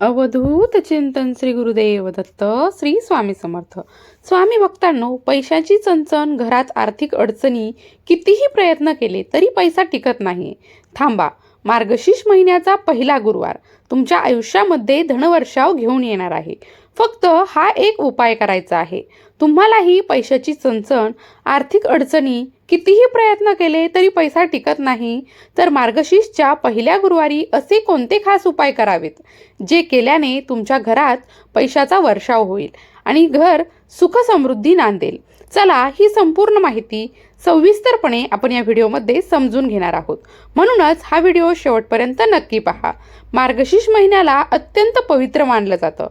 अवधूत चिंतन श्री गुरुदेव दत्त श्री स्वामी समर्थ. स्वामी भक्तांनो पैशाची चणचण घरात आर्थिक अडचणी कितीही प्रयत्न केले तरी पैसा टिकत नाही. थांबा. मार्गशीर्ष महिन्याचा पहिला गुरुवार. तुमच्या आयुष्यामध्ये धनवर्षाव घेऊन येणार आहे. फक्त हा एक उपाय करायचा आहे. तुम्हालाही पैशाची चणचण आर्थिक अडचणी कितीही प्रयत्न केले तरी पैसा टिकत नाही तर मार्गशीर्षच्या पहिल्या गुरुवारी असे कोणते खास उपाय करावेत? जे केल्याने तुमच्या घरात पैशाचा वर्षाव होईल आणि घर सुख समृद्धी नांदेल. चला ही संपूर्ण माहिती सविस्तरपणे आपण या व्हिडिओमध्ये समजून घेणार आहोत. म्हणूनच हा व्हिडिओ शेवटपर्यंत नक्की पहा. मार्गशीर्ष महिन्याला अत्यंत पवित्र मानलं जातं.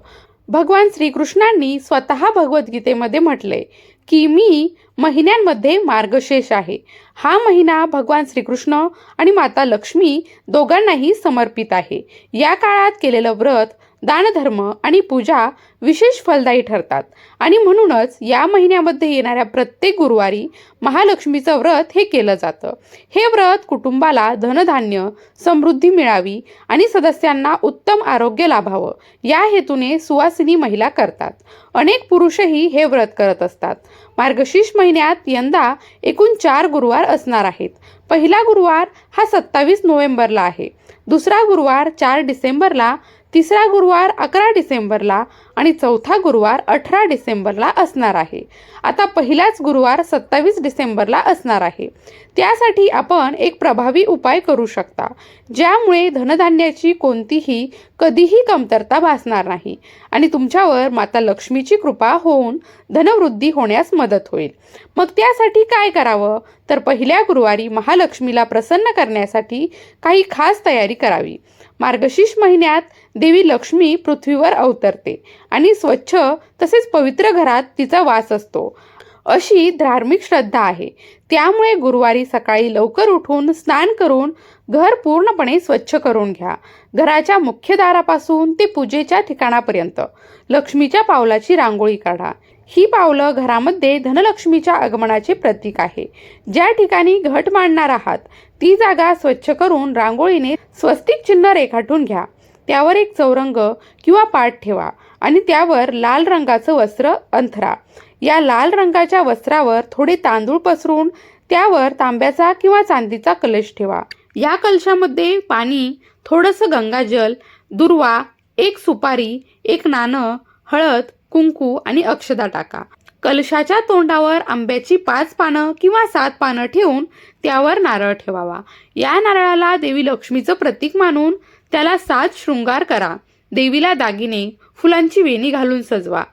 भगवान श्रीकृष्णांनी स्वतः भगवद्गीतेमध्ये म्हटले की मी महिन्यांमध्ये मार्गशेष आहे. हा महिना भगवान श्रीकृष्ण आणि माता लक्ष्मी दोघांनाही समर्पित आहे. या काळात केलेलं व्रत दानधर्म आणि पूजा विशेष फलदायी ठरतात. आणि म्हणूनच या महिन्यामध्ये येणाऱ्या प्रत्येक गुरुवारी महालक्ष्मीचं व्रत हे केलं जातं. हे व्रत कुटुंबाला धनधान्य समृद्धी मिळावी आणि सदस्यांना उत्तम आरोग्य लाभावं. या हेतूने सुवासिनी महिला करतात. अनेक पुरुषही हे व्रत करत असतात. मार्गशीर्ष महिन्यात यंदा एकूण चार गुरुवार असणार आहेत. पहिला गुरुवार हा सत्तावीस नोव्हेंबरला आहे. दुसरा गुरुवार चार डिसेंबरला तिसरा गुरुवार अकरा डिसेंबरला आणि चौथा गुरुवार अठरा डिसेंबरला असणार आहे. आता पहिलाच गुरुवार सत्तावीस डिसेंबरला असणार आहे. त्यासाठी आपण एक प्रभावी उपाय करू शकता. ज्यामुळे धनधान्याची कोणतीही कधीही कमतरता भासणार नाही. आणि तुमच्यावर माता लक्ष्मीची कृपा होऊन धनवृद्धी होण्यास मदत होईल. मग त्यासाठी काय करावं? तर पहिल्या गुरुवारी महालक्ष्मीला प्रसन्न करण्यासाठी काही खास तयारी करावी. मार्गशीर्ष महिन्यात देवी लक्ष्मी पृथ्वीवर अवतरते. आणि स्वच्छ तसेच पवित्र घरात तिचा वास असतो. अशी धार्मिक श्रद्धा आहे. त्यामुळे गुरुवारी सकाळी लवकर उठून स्नान करून घर पूर्णपणे स्वच्छ करून घ्या. घराच्या मुख्य दारापासून ते पूजेच्या ठिकाणापर्यंत. लक्ष्मीच्या पावलाची रांगोळी काढा. ही पावलं घरामध्ये धनलक्ष्मीच्या आगमनाचे प्रतीक आहे. ज्या ठिकाणी घट मांडणार आहात ती जागा स्वच्छ करून रांगोळीने स्वस्तिक चिन्ह रेखाटून घ्या. त्यावर एक चौरंग किंवा पाठ ठेवा. आणि त्यावर लाल रंगाचं वस्त्र अंथरा. या लाल रंगाच्या वस्त्रावर थोडे तांदूळ पसरून त्यावर तांब्याचा किंवा चांदीचा कलश ठेवा. या कलशामध्ये पाणी थोडंसं गंगाजल दुर्वा एक सुपारी एक नाणं हळद कुंकू आणि अक्षदा टाका. कलशाच्या तोंडावर आंब्याची पाच पानं किंवा सात पानं ठेवून त्यावर नारळ ठेवावा. या नारळाला देवी लक्ष्मीचं प्रतीक मानून त्याला सात शृंगार करा. देवीला दागिने फुलांची वेणी घालून सजवा.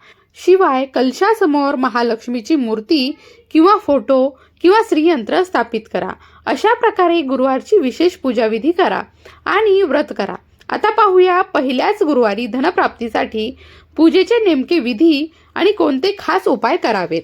शिवाय कलशासमोर महालक्ष्मीची मूर्ती किंवा फोटो किंवा श्रीयंत्र स्थापित करा. अशा प्रकारे गुरुवारची विशेष पूजाविधी करा आणि व्रत करा. आता पाहूया पहिल्याच गुरुवारी धनप्राप्तीसाठी पूजेचे नेमके विधी आणि कोणते खास उपाय करावेत.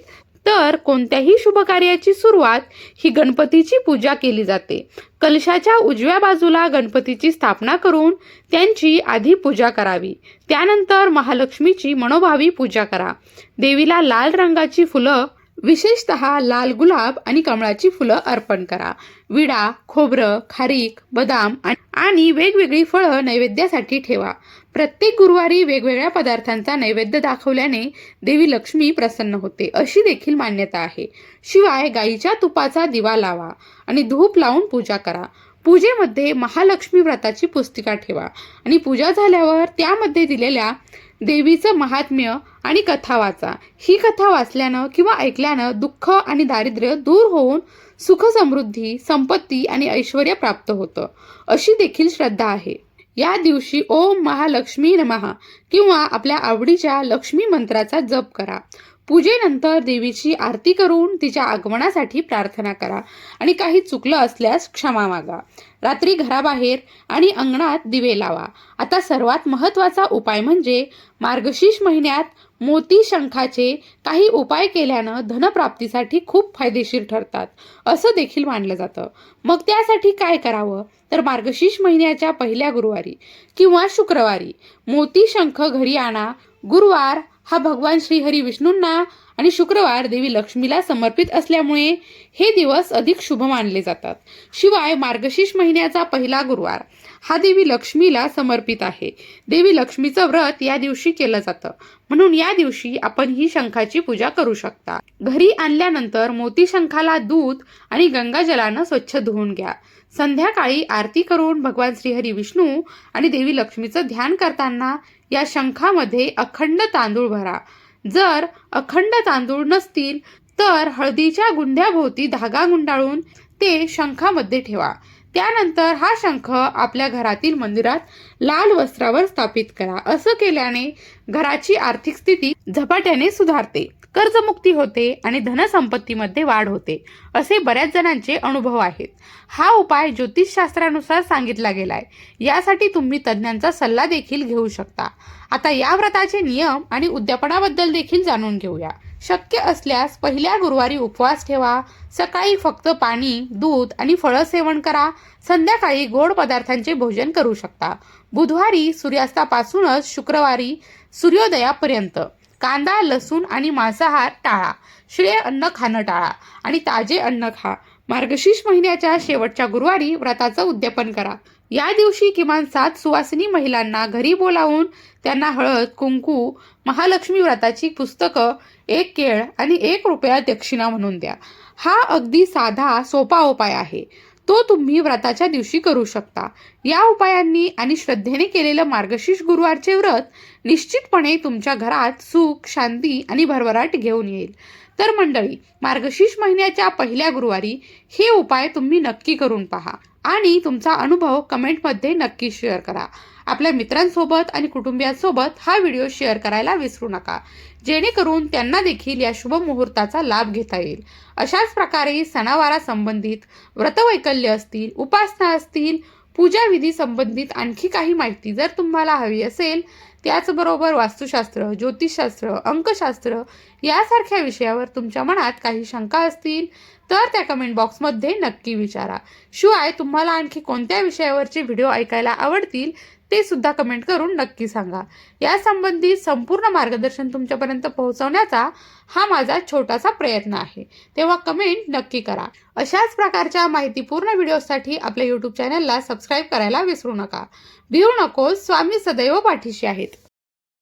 तर कोणत्याही शुभकार्याची सुरुवात ही गणपतीची पूजा केली जाते. कलशाच्या उजव्या बाजूला गणपतीची स्थापना करून त्यांची आधी पूजा करावी. त्यानंतर महालक्ष्मीची मनोभावी पूजा करा. देवीला लाल रंगाची फुलं विशेषतः लाल गुलाब आणि कमळाची फुलं अर्पण करा. विडा खोबरं खारीक बदाम आणि वेगवेगळी फळं नैवेद्यासाठी ठेवा. प्रत्येक गुरुवारी वेगवेगळ्या पदार्थांचा नैवेद्य दाखवल्याने देवी लक्ष्मी प्रसन्न होते. अशी देखील मान्यता आहे. शिवाय गाईच्या तुपाचा दिवा लावा आणि धूप लावून पूजा करा. पूजेमध्ये महालक्ष्मी व्रताची पुस्तिका ठेवा आणि पूजा झाल्यावर त्यामध्ये दिलेल्या देवीचं महात्म्य आणि कथा वाचा. ही कथा वाचल्यानं किंवा ऐकल्यानं दुःख आणि दारिद्र्य दूर होऊन सुख समृद्धी संपत्ती आणि ऐश्वर प्राप्त होतं. अशी देखील श्रद्धा आहे. या दिवशी ओम महालक्ष्मी नमहा किंवा आपल्या आवडीच्या लक्ष्मी मंत्राचा जप करा. पूजेनंतर देवीची आरती करून तिच्या आगमनासाठी प्रार्थना करा आणि काही चुकलं असल्यास क्षमा मागा. रात्री घराबाहेर आणि अंगणात दिवे लावा. आता सर्वात महत्त्वाचा उपाय म्हणजे मार्गशीर्ष महिन्यात मोती शंखाचे काही उपाय केल्यानं धनप्राप्तीसाठी खूप फायदेशीर ठरतात असं देखील मानलं जातं. मग त्यासाठी काय करावं? तर मार्गशीर्ष महिन्याच्या पहिल्या गुरुवारी किंवा शुक्रवारी मोती शंख घरी आणा. गुरुवार हा भगवान श्रीहरी विष्णूंना आणि शुक्रवार देवी लक्ष्मीला समर्पित असल्यामुळे हे दिवस अधिक शुभ मानले जातात. शिवाय मार्गशीर्ष महिन्याचा पहिला गुरुवार हा देवी लक्ष्मीला समर्पित आहे. देवी लक्ष्मीचं व्रत या दिवशी केलं जातं. म्हणून या दिवशी आपण ही शंखाची पूजा करू शकता. घरी आणल्यानंतर मोती शंखाला दूध आणि गंगाजलानं स्वच्छ धुवून घ्या. संध्याकाळी आरती करून भगवान श्रीहरी विष्णू आणि देवी लक्ष्मीचं ध्यान करताना या शंखामध्ये अखंड तांदूळ भरा. जर अखंड तांदूळ नसतील तर हळदीच्या गुंड्याभोवती धागा गुंडाळून ते शंखामध्ये ठेवा. त्यानंतर हा शंख आपल्या घरातील मंदिरात लाल वस्त्रावर स्थापित करा. असं केल्याने घराची आर्थिक स्थिती झपाट्याने सुधारते. कर्जमुक्ती होते आणि धनसंपत्तीमध्ये वाढ होते असे बऱ्याच जणांचे अनुभव आहेत. हा उपाय ज्योतिषशास्त्रानुसार सांगितला गेलाय. यासाठी तुम्ही तज्ज्ञांचा सल्ला देखील घेऊ शकता. आता या व्रताचे नियम आणि उद्यापनाबद्दल देखील जाणून घेऊया. शक्य असल्यास पहिल्या गुरुवारी उपवास ठेवा. सकाळी फक्त पाणी दूध आणि फळं सेवन करा. संध्याकाळी गोड पदार्थांचे भोजन करू शकता. बुधवारी सूर्यास्तापासूनच शुक्रवारी सूर्योदयापर्यंत. कांदा लसूण आणि मांसाहार टाळा. श्रेय अन्न खाणं टाळा. आणि ताजे अन्न खा. मार्गशीर्ष महिन्याच्या शेवटच्या गुरुवारी व्रताचं उद्यापन करा. या दिवशी किमान सात सुवासिनी महिलांना घरी बोलावून त्यांना हळद कुंकू महालक्ष्मी व्रताची पुस्तकं एक केळ आणि एक रुपया दक्षिणा म्हणून द्या. हा अगदी साधा सोपा उपाय आहे. तो तुम्ही व्रताच्या दिवशी करू शकता. या उपायांनी आणि श्रद्धेने केलेलं मार्गशीर्ष गुरुवारचे व्रत निश्चितपणे तुमच्या घरात सुख शांती आणि भरभराट घेऊन येईल. तर मंडळी मार्गशीर्ष महिन्याच्या पहिल्या गुरुवारी हे उपाय तुम्ही नक्की करून पहा आणि तुमचा अनुभव कमेंटमध्ये नक्की शेअर करा. आपल्या मित्रांसोबत आणि कुटुंबियांसोबत हा व्हिडिओ शेअर करायला विसरू नका. जेणेकरून त्यांना देखील या शुभ मुहूर्ताचा लाभ घेता येईल. अशाच प्रकारे सणावारा संबंधित व्रतवैकल्य असतील उपासना असतील पूजाविधी संबंधित आणखी काही माहिती जर तुम्हाला हवी असेल त्याचबरोबर वास्तुशास्त्र ज्योतिषशास्त्र अंकशास्त्र यासारख्या विषयावर तुमच्या मनात काही शंका असतील तर त्या कमेंट बॉक्समध्ये नक्की विचारा. शिवाय तुम्हाला आणखी कोणत्या विषयावरचे व्हिडिओ ऐकायला आवडतील ते सुद्धा कमेंट करून नक्की सांगा. यासंबंधी संपूर्ण मार्गदर्शन तुमच्यापर्यंत पोहोचवण्याचा हा माझा छोटासा प्रयत्न आहे. तेव्हा कमेंट नक्की करा. अशाच प्रकारच्या माहितीपूर्ण व्हिडिओसाठी आपल्या यूट्यूब चॅनलला सबस्क्राईब करायला विसरू नका. भिवू नको स्वामी सदैव पाठीशी आहेत.